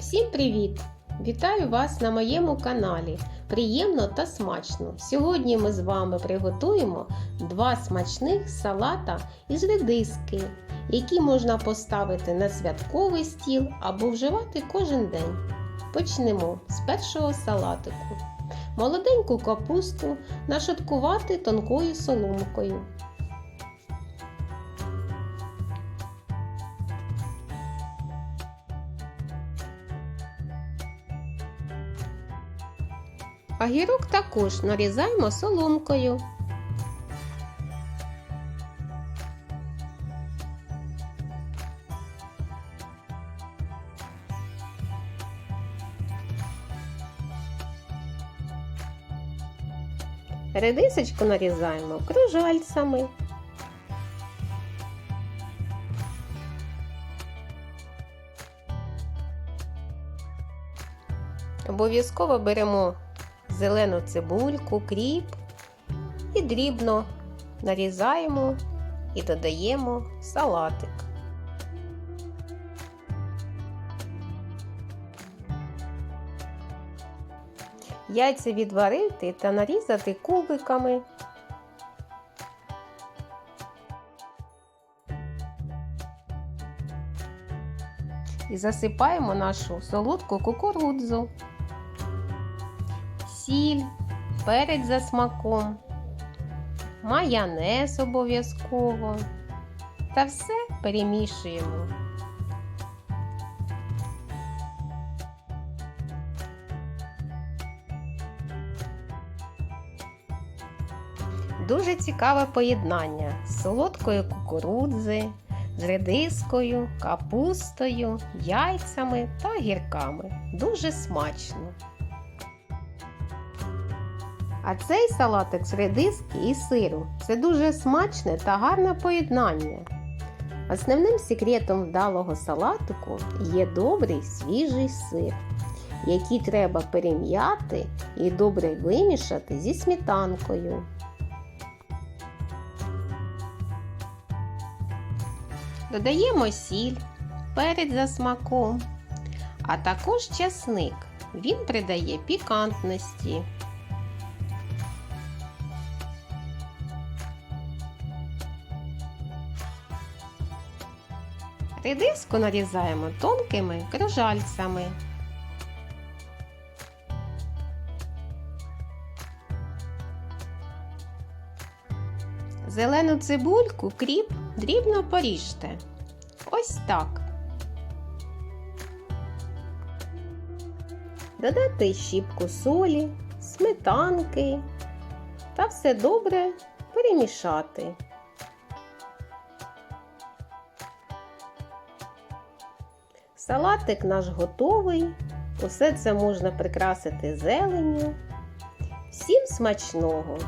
Всім привіт! Вітаю вас на моєму каналі. Приємно та смачно! Сьогодні ми з вами приготуємо два смачних салата із редиски, які можна поставити на святковий стіл або вживати кожен день. Почнемо з першого салатику. Молоденьку капусту нашаткувати тонкою соломкою. Огірок також нарізаємо соломкою. Редисочку нарізаємо кружальцями. Обов'язково беремо зелену цибульку, кріп і дрібно нарізаємо і додаємо салатик. Яйця відварити та нарізати кубиками. І засипаємо нашу солодку кукурудзу сіль, перець за смаком, майонез обов'язково та все перемішуємо. Дуже цікаве поєднання з солодкою кукурудзи, з редискою, капустою, яйцями та гірками. Дуже смачно. А цей салатик з редиски і сиру це дуже смачне та гарне поєднання. Основним секретом вдалого салатику є добрий свіжий сир, який треба перем'яти і добре вимішати зі сметанкою. Додаємо сіль, перець за смаком, а також часник. Він придає пікантності. Редиску нарізаємо тонкими кружальцями. Зелену цибульку, кріп дрібно поріжте. Ось так. Додати щіпку солі, сметанки та все добре перемішати. Салатик наш готовий. Усе це можна прикрасити зеленню. Всім смачного!